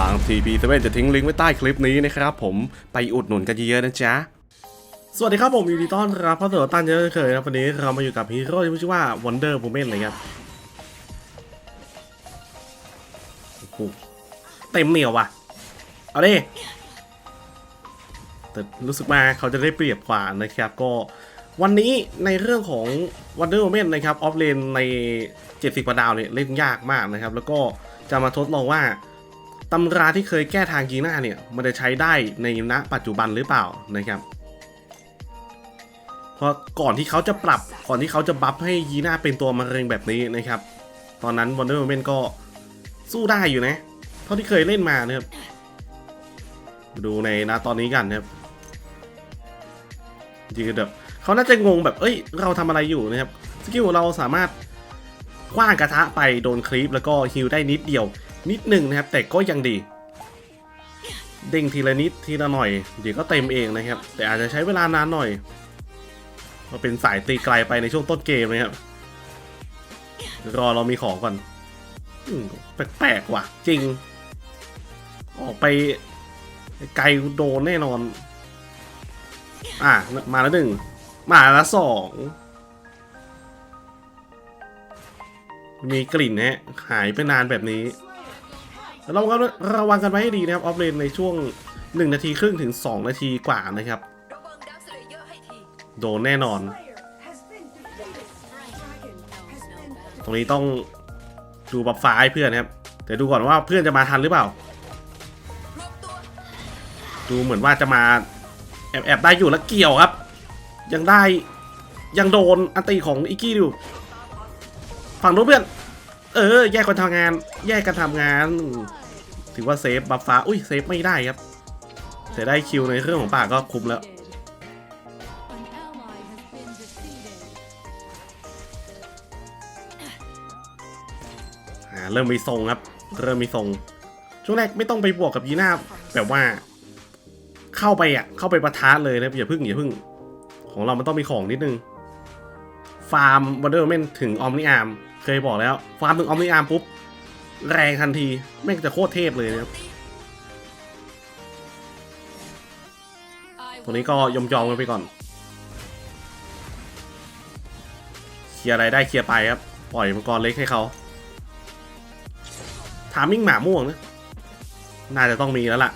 ทาง TP7 จะทิ้งลิงก์ไว้ใต้คลิปนี้นะครับผมไปอุดหนุนกันเยอะๆนะจ๊ะสวัสดีครับผมยินดีต้อนรับเข้าสู่ตันเยอะเคยครับวันนี้เรามาอยู่กับฮีโร่ที่ชื่อว่า Wonder Woman เลยครับโอ้โหเต็มเหนียวว่ะ เอาดิแต่รู้สึกว่าเขาจะได้เปรียบกว่านะครับ ก็วันนี้ในเรื่องของ Wonder Woman นะครับ ออฟเลนใน 70กว่าดาวเนี่ยเล่นยากมากนะครับ แล้วก็จะมาทดลองว่า ตำราที่เคยแก้ทางกีน้าเนี่ย มันจะใช้ได้ในณปัจจุบันหรือเปล่านะครับ เพราะก่อนที่เขาจะปรับก่อนที่เขาจะบัฟให้ยีน่าเป็นตัวมะเร็งแบบนี้นะครับ ตอนนั้น Wonder Woman ก็สู้ได้อยู่นะ เท่าที่เคยเล่นมานะครับ ดูในนะตอนนี้กันนะครับจริงๆแบบเขาน่าจะงงแบบ เอ้ย เราทำอะไรอยู่นะครับ สกิลเราสามารถคว้างกระทะไปโดนคลิปแล้วก็ฮิลได้นิดเดียว นิดหนึ่งนะครับ แต่ก็ยังดี เด้งทีละนิดทีละหน่อย เดี๋ยวก็เต็มเองนะครับ แต่อาจจะใช้เวลานานหน่อยเพราะเป็นสายตีไกลไปในช่วงต้นเกมนะครับ รอเรามีของก่อนอแปลกๆว่ะ จริง ออกไปไกลโดนแน่นอน อะ มาแล้วหนึ่ง มาแล้วสองมีกลิ่นนะฮะหายไปนานแบบนี้ ระวังกันระวังกันไว้ให้ดีนะครับออฟเลนในช่วง 1 นาทีครึ่งถึง 2 นาทีกว่านะครับ โดนแน่นอน ตรงนี้ต้องดูบัฟฟ้าให้เพื่อนครับแต่ดูก่อนว่าเพื่อนจะมาทันหรือเปล่า ดูเหมือนว่าจะมาแอบแอบได้อยู่แล้วเกี่ยวครับ ยังได้ยังโดนอันตีของอิกกี้อยู่ ฝั่งนู้นเพื่อน เออ แยกกันทำงาน แยกกันทำงาน ถือว่าเซฟบัฟฟ้า อุ้ยเซฟไม่ได้ครับ แต่ได้คิวในเรื่องของป่ากก็คุ้มแล้ว เริ่มมีทรงครับ เริ่มมีทรง ช่วงแรกไม่ต้องไปบวกกับยีน่าแบบว่า เข้าไปอะ เข้าไปประทะเลยนะอย่าพึ่งอย่าพึ่ง ของเรามันต้องมีของนิดนึง ฟาร์มวันเดอร์แมนถึงออมนิอาร์ม เคยบอกแล้ว ฟาร์มถึงออมนิอาร์มปุ๊บ แรงทันที แม่งจะโคตรเทพเลยนะครับ ตรงนี้ก็ยอมยอมกันไปก่อน เคลียร์อะไรได้เคลียร์ไปครับ ปล่อยมังกรเล็กให้เขาถามิ่งหมาม่วงนะน่าจะต้องมีแล้วล่ะ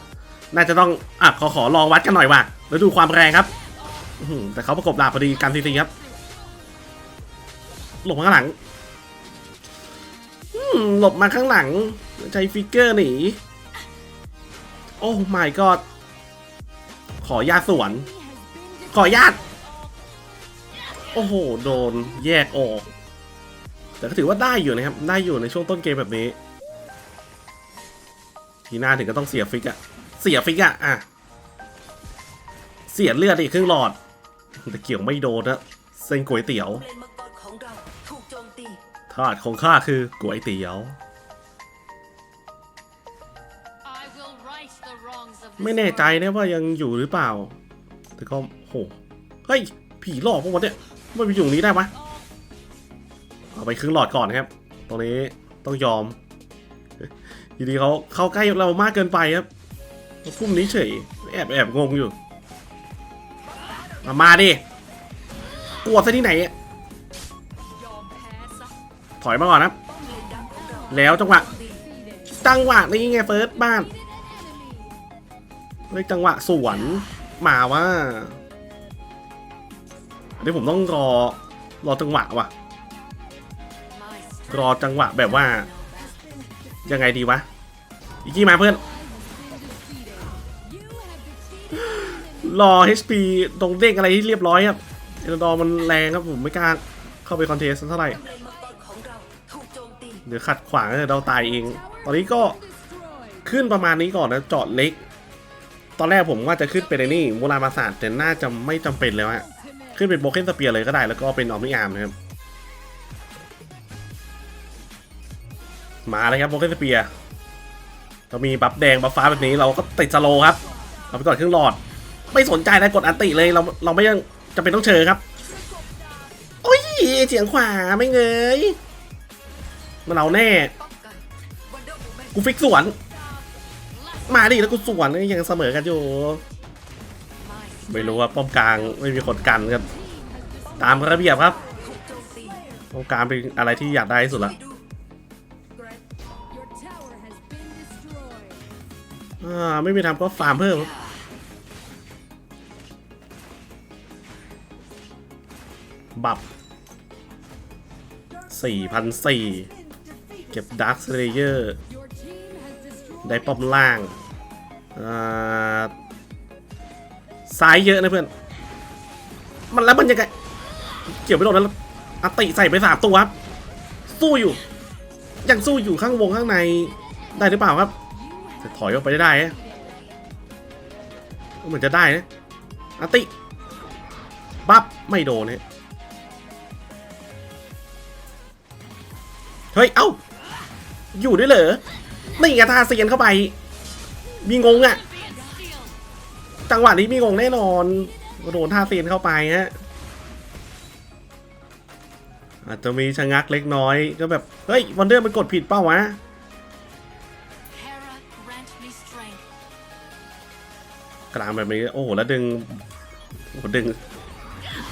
น่าจะต้องอะขอขอลองวัดกันหน่อยว่ะแล้วดูความแรงครับแต่เขาประกบดาบพอดีกันทีทีครับ หลบมาข้างหลัง หลบมาข้างหลัง ใช้ฟิกเกอร์หนี โอ้ my god ขอญาตสวน ขอญาตโอ้โห โดนแยกออก แต่ก็ถือว่าได้อยู่นะครับ ได้อยู่ในช่วงต้นเกมแบบนี้ ทีหน้าถึงก็ต้องเสียฟิกอะเสียฟิกอะอะเสียเลือดอีกครึ่งหลอด แต่เกี่ยวไม่โดนนะเส้นก๋วยเตี๋ยว ตีถาดของข้าคือก๋วยเตี๋ยว ไม่แน่ใจนะว่ายังอยู่หรือเปล่า แต่ก็โหเฮ้ย ผีหลอกพวกมันเนี่ยมันไปอยู่ตรงนี้ได้ปะเอาไปครึ่งหลอดก่อนครับ ตรงนี้ต้องยอมทีนี้เขาเข้าใกล้เรามากเกินไปครับพุ่มนี้เฉยแอบแอบงงอยู่ มามาดิกลัวซะที่ไหน ถอยมาก่อนนะแล้วจังหวะจังหวะนี้ไงเฟิร์สบ้านเฮ้ยจังหวะสวนมาว่าอันนี้ผมต้องรอรอจังหวะว่ะ รอจังหวะแบบว่า ยังไงดีวะอีกกี้มาเพื่อน รอ HP ตรงเด้งอะไรที่เรียบร้อยครับเอลดอมันแรงครับผมไม่กล้าเข้าไปคอนเทสเท่าไหร่ เลนมังกรของเราถูกโจมตีเดี๋ยวขัดขวางเราตายเอง ตอนนี้ก็ขึ้นประมาณนี้ก่อนนะเจาะเล็ก ตอนแรกผมว่าจะขึ้นเป็นไอ้นี่โบราณปราสาทแต่น่าจะไม่จำเป็นแล้วฮะขึ้นเป็นโบเคนสเปียร์เลยก็ได้แล้วก็เป็นออมนิอาร์มนะครับมาเลยครับโบเคนสเปียร์เรามีบัฟแดงบัฟฟ้าแบบนี้เราก็ติดสโลครับเอาไปก่อนครึ่งหลอด ไม่สนใจนะกดอันติเลยเราเราไม่ยังจะเป็นต้องเชิญครับโอ้ยเสียงขวาไม่เงย มันเอาแน่ กูฟิกสวน มาดิแล้วกูสวนยังเสมอกันอยู่ ไม่รู้ว่าป้อมกลางไม่มีคนกันครับตามระเบียบครับป้อมกลางเป็นอะไรที่อยากได้ที่สุดละไปดูแกรน Your tower has been destroyed. อ่าไม่มีทำก็ฟาร์มเพิ่มบับสี่พันสี่ เก็บดาร์คสเลเยอร์ได้ป้อมล่างอ่าซ้ายเยอะนะเพื่อน มันแล้วมันยังไง เกี่ยวไปโดนแล้วอติใส่ไปสามตัวครับ สู้อยู่ ยังสู้อยู่ข้างวงข้างในได้หรือเปล่าครับจะถอยออกไปได้ได้ฮะเหมือนจะได้นะอติ บับไม่โดนเนี่ยเฮ้ย เอ้า อยู่ด้วยเหรอนี่ไงท่าเซียนเข้าไป มีงงอะ่ะ จังหวะนี้มีงงแน่นอนโดนท่าเซียนเข้าไปฮะอาจจะมีชะงักเล็กน้อยก็แบบ เฮ้ยวันเดอร์มันกดผิดเป้าวะกลางแบบนี้ โอ้โห แล้วดึงโอ้ดึง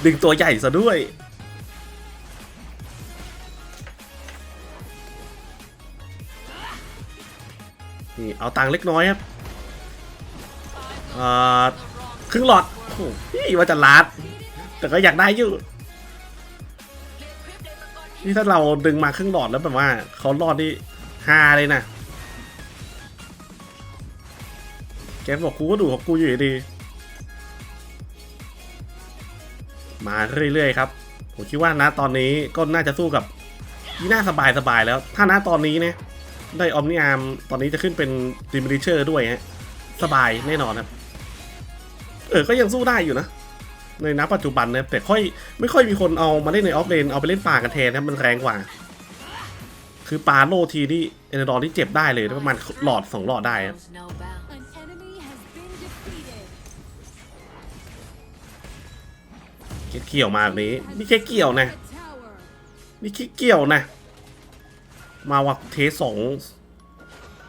ดึงตัวใหญ่ซะด้วย นี่เอาตังค์เล็กน้อยครับอ่าครึ่งหลอดโอ้โหพี่ว่าจะลาด แต่ก็อยากได้อยู่นี่ถ้าเราดึงมาครึ่งหลอดแล้วแบบว่าเขารอดที่ฮาเลยนะแกบอกกูก็ดูของกูอยู่ดี มาเรื่อยๆครับผมคิดว่านะตอนนี้ก็น่าจะสู้กับยีน่าสบายๆแล้ว ถ้านะตอนนี้เนี่ย ได้ออมนิอาร์มตอนนี้จะขึ้นเป็นดิมิเชอร์ด้วยฮะ สบายแน่นอนครับ เออ ก็ยังสู้ได้อยู่นะ ในนับปัจจุบันนะแต่ค่อยไม่ค่อยมีคนเอามาเล่นในออฟเลน เอาไปเล่นป่ากันแทนนะมันแรงกว่า คือปาโลทีที่เอเนดอร์ที่เจ็บได้เลยประมาณหลอดสองหลอดได้ครับ knows no bounds An enemy has been defeated. เก็ตเกี่ยวมาแบบนี้นี่แค่เกี่ยวนะ A tower. นี่แค่เกี่ยวนะ มาวักเทสสอง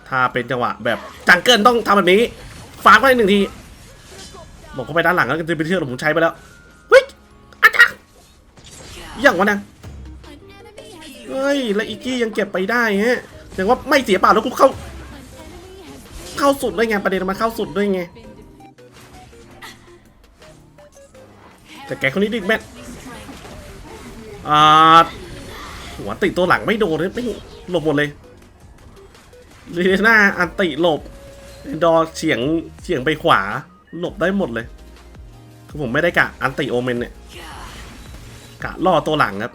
ถ้าเป็นจังหวะแบบจังเกิลต้องทำแบบนี้ฝากไว้หนึ่งทีบอกเข้าไปด้านหลังแล้วก็จะไปเชื่อผมใช้ไปแล้วเฮ้ยอาจารย์ย่างวะนะเฮ้ยแล้วอีกกี้ยังเก็บไปได้ฮะแสดงว่าไม่เสียเปล่าแล้วกูเข้า เข้าสุดด้วยไงประเด็นมันเข้าสุดด้วยไงแต่แกคนนี้ดิแมทอ่าหัวติดตัวหลังไม่โดนเลยไม่ หลบหมดเลยเรน่าอันติหลบดอเฉียงเฉียงไปขวา หลบได้หมดเลย คือผมไม่ได้กะอันติโอเมนเนี่ย กะล่อตัวหลังครับ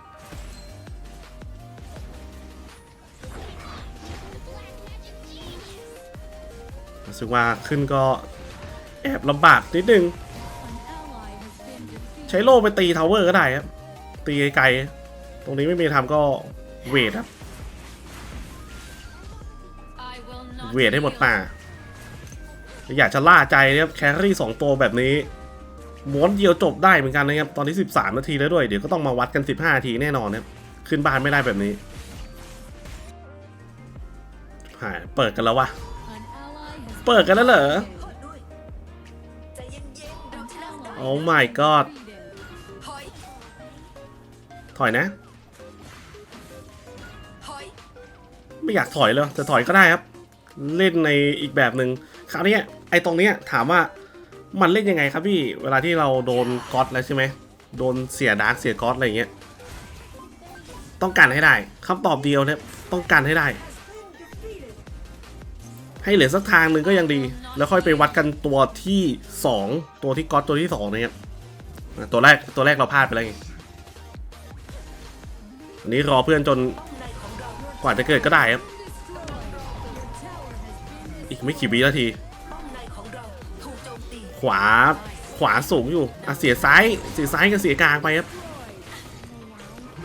รู้สึกว่าขึ้นก็แอบลำบากนิดนึง ใช้โล่ไปตีทาวเวอร์ก็ได้ครับ ตีไกลๆ ตรงนี้ไม่มีทำก็เวทครับ เวทให้หมดป่า อยากจะล่าใจนะครับแครี่สองตัวแบบนี้ม้วนเดียวจบได้เหมือนกันนะครับ ตอนนี้13 นาทีแล้วด้วย เดี๋ยวก็ต้องมาวัดกัน 15 นาทีแน่นอนนะครับ ขึ้นบ้านไม่ได้แบบนี้หายเปิดกันแล้ววะ เปิดกันแล้วเหรอ โอ้ my god ถอยถอยนะ ไม่อยากถอยเลยจะถอยก็ได้ครับ เล่นในอีกแบบหนึ่งคราวนี้ไอ้ตรงเนี้ยถามว่ามันเล่นยังไงครับพี่ เวลาที่เราโดนก๊อตแล้วใช่ไหมโดนเสียดาร์กเสียก๊อตอะไรเงี้ย ต้องการให้ได้คำตอบเดียวเนี่ยต้องการให้ได้ ให้เหลือสักทางหนึ่งก็ยังดี แล้วค่อยไปวัดกันตัวที่สองตัวที่ก๊อตตัวที่สองเนี่ยตัวแรกตัวแรกเราพลาดไปแล้วไงอันนี้รอเพื่อนจนกว่าจะเกิดก็ได้ครับ อีกไม่กี่วินาทีป้อมในของเราถูกโจมตีขวาขวาสูงอยู่อะเสียซ้ายเสียซ้ายกับเสียกลางไปครับ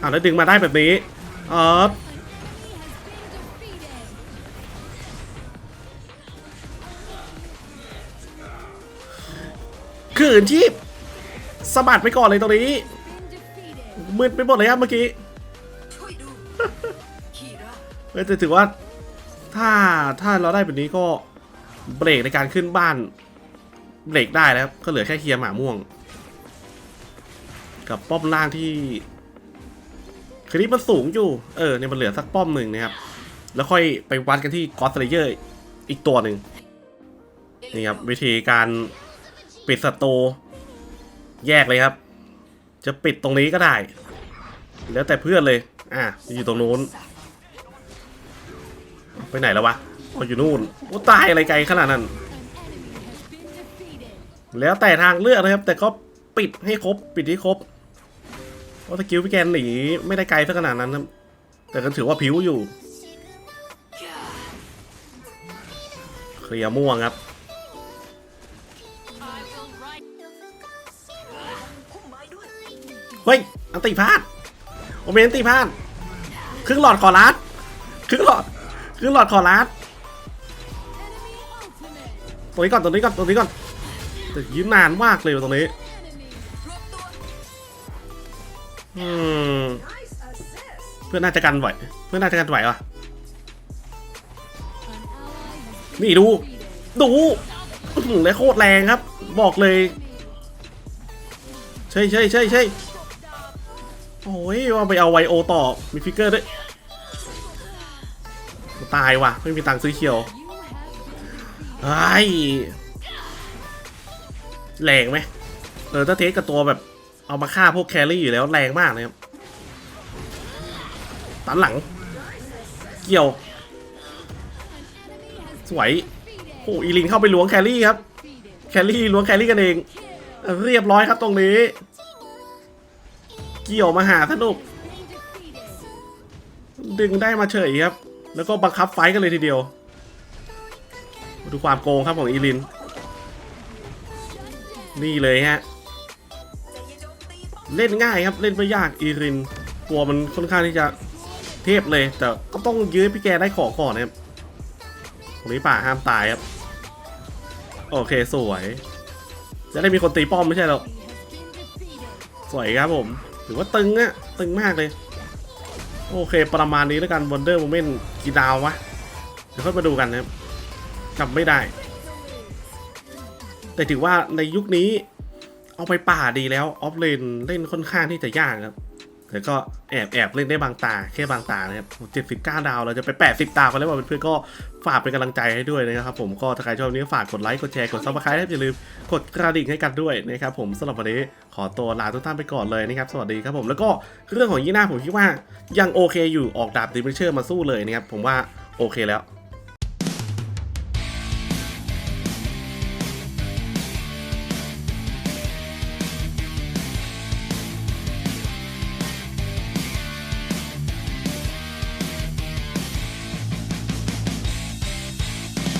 อะแล้วดึงมาได้แบบนี้เออขืนชีพสะบัดไปก่อนเลยตรงนี้ Been defeated. มืดไปหมดเลยครับเมื่อกี้ช่วยดูคีราเอ้ยแต่ถือว่า ถ้าถ้าเราได้แบบนี้ก็เบรกในการขึ้นบ้าน เบรกได้แล้วก็เหลือแค่เคลียร์หมาม่วง กับป้อมล่างที่คืนนี้มันสูงอยู่ เออเนี่ยมันเหลือสักป้อมหนึ่งนะครับ แล้วค่อยไปวัดกันที่กอสเลเยอร์อีกตัวหนึ่งนี่ครับวิธีการปิดศัตรูแยกเลยครับ จะปิดตรงนี้ก็ได้ แล้วแต่เพื่อนเลย อะอยู่ตรงนู้น ไปไหนแล้ววะอ๋ออยู่นู่นโอ้ตายอะไรไกลขนาดนั้น แล้วแต่ทางเลือกนะครับ แต่ก็ปิดให้ครบ ปิดให้ครบเพราะสกิลพี่แกนหนีไม่ได้ไกลสักขนาดนั้นแต่ก็ถือว่าผิวอยู่ เคลียร์ม่วงครับเฮ้ย อันติพลาด โอเมนอันติพลาด ครึ่งหลอดขอรัดครึ่งหลอด ครึ่งหลอดขอรัด enemy ultimate. ตรงนี้ก่อนตรงนี้ก่อนตรงนี้ก่อนแต่ยืนนานมากเลยตรงนี้เพื่อนน่าจะกันไหวเพื่อนน่าจะกันไหววะนี่ดู ดูอื้อหือและโคตรแรงครับ บอกเลยใช่ใช่ใช่ใช่โอ้ยว่าไปเอาไวโอต่อมีฟิกเกอร์ด้วย ตายว่ะ ไม่มีตังค์ซื้อเคียวไอ้แรงไหมเออถ้าเทสกับตัวแบบ เอามาฆ่าพวกแครี่อยู่แล้วแรงมากนะครับตันหลัง เกี่ยว สวยโอ้อีลินเข้าไปล้วงแครี่ครับ แครี่ล้วงแครี่กันเอง เรียบร้อยครับตรงนี้ เกี่ยวมาหาสนุก ดึงได้มาเฉยครับ แล้วก็บังคับไฟกันเลยทีเดียว ดูความโกงครับของอีลิน นี่เลยฮะ เล่นง่ายครับเล่นไม่ยากอีริน ตัวมันค่อนข้างที่จะเทพเลย แต่ก็ต้องยื้อพี่แกได้ของก่อนนะครับตรงนี้ป่าห้ามตายครับ โอเคสวย จะได้มีคนตีป้อมไม่ใช่หรอกสวยครับผม ถือว่าตึงอะตึงมากเลย โอเค ประมาณนี้แล้วกันวอนเดอร์โมเมนต์กี่ดาววะ เดี๋ยวค่อยมาดูกันนะครับจำไม่ได้ แต่ถือว่าในยุคนี้เอาไปป่าดีแล้ว ออฟเลนเล่นค่อนข้างที่จะยากครับ แต่ก็แอบแอบเล่นได้บางตาแค่บางตานะครับเจ็ดสิบเก้าดาวเราจะไปแปดสิบดาวกันแล้วว่าเพื่อนๆก็ฝากเป็นกำลังใจให้ด้วยนะครับผมก็ถ้าใครชอบนี้ฝากกดไลค์กดแชร์กดซับสไครต์อย่าลืมกดกระดิ่งให้กันด้วยนะครับผมสำหรับวันนี้ขอตัวลาทุกท่านไปก่อนเลยนะครับสวัสดีครับผมแล้วก็เรื่องของยีน่าผมคิดว่ายังโอเคอยู่ออกดาบดิเมเชอร์มาสู้เลยนะครับผมว่าโอเคแล้ว